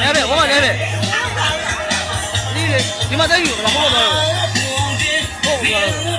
နေပဲဟောမနေပဲဒီလေဒီမှာတက်ယူမဟုတ်တော့ဟုတ်ပါလို